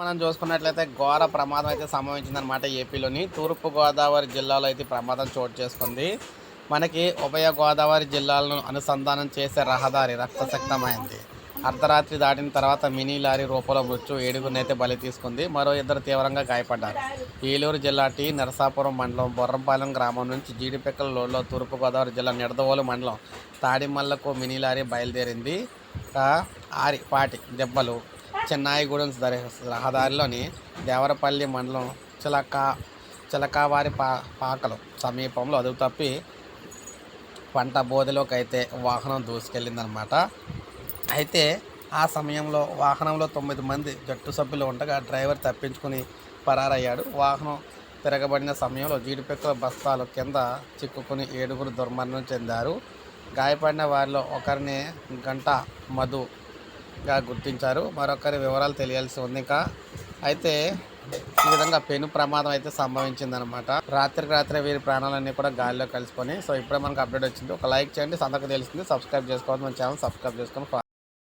మనం చూసుకున్నట్లయితే ఘోర ప్రమాదం అయితే సంభవించిందనమాట ఏపీలోని తూర్పు గోదావరి జిల్లాలో అయితే ప్రమాదం చోటు చేసుకుంది. మనకి ఉభయ గోదావరి జిల్లాలను అనుసంధానం చేసే రహదారి రక్తశక్తమైంది అర్ధరాత్రి దాటిన తర్వాత మినీ లారీ రూపంలో మృత్యు ఏడుగునైతే బలి తీసుకుంది. మరో ఇద్దరు తీవ్రంగా గాయపడ్డారు. ఏలూరు జిల్లా టీ నరసాపురం మండలం బొర్రంపాలెం గ్రామం నుంచి జీడిపెక్కల లోడ్లో తూర్పుగోదావరి జిల్లా నిడదవోలు మండలం తాడిమల్లకు మినీ లారీ బయలుదేరింది. ఆరి పాటి దెబ్బలు చెన్నాయిగూడెం దరి- రహదారిలోని దేవరపల్లి మండలం చిలకా చిలకావారి పా పాకలు సమీపంలో అదుపు తప్పి పంట బోధలోకి అయితే వాహనం దూసుకెళ్ళిందనమాట. అయితే ఆ సమయంలో వాహనంలో తొమ్మిది మంది జట్టు సభ్యులు ఉండగా డ్రైవర్ తప్పించుకుని పరారయ్యాడు. వాహనం తిరగబడిన సమయంలో జీడిపెక్కల బస్తాలు కింద చిక్కుకుని ఏడుగురు దుర్మరణం చెందారు. గాయపడిన వారిలో ఒకరిని గంట మధు గా గుర్తించారు. మరొకరి వివరాలు తెలియాల్సి ఉంది ఇంకా. అయితే ఈ విధంగా పెను ప్రమాదం అయితే సంభవించిందనమాట రాత్రికి రాత్రి వీరి ప్రాణాలన్నీ కూడా గాలిలో కలిసిపోయి సో ఇప్పుడే మనకు అప్డేట్ వచ్చింది. ఒక లైక్ చేయండి. సందకు తెలిసింది. సబ్స్క్రైబ్ చేసుకోవాలి మన ఛానల్ సబ్స్క్రైబ్ చేసుకొని